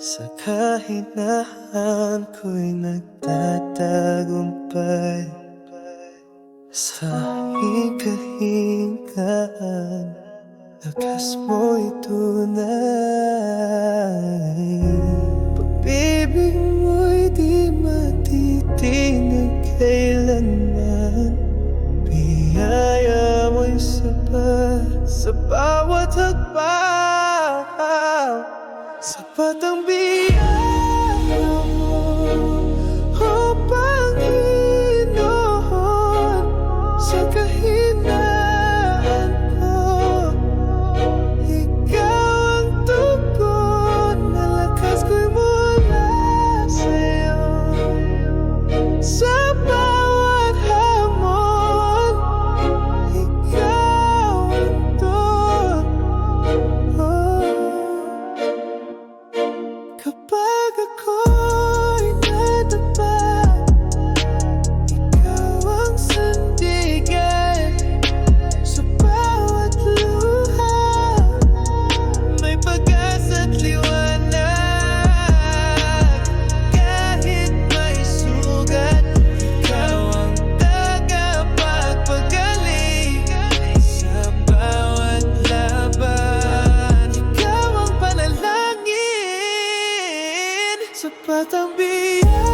Sa kahinahan ko'y nagtatagumpay Sa hikahinkaan Lakas mo itunay Pag-ibig mo'y di matitinag kailanman Biyaya mo'y sapat sa bawat hagpa But também. goodbye. Cepat ambil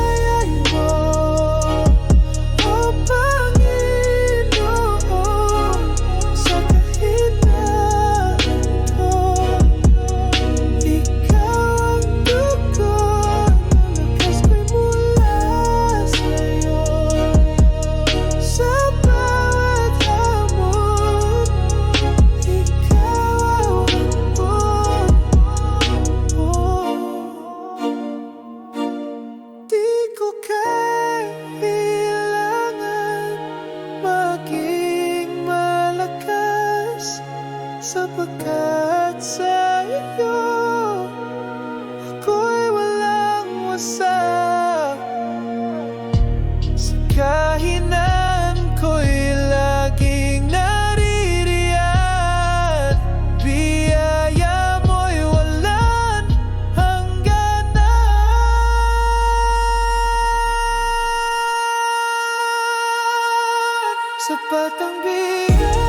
Sapat ang bigay.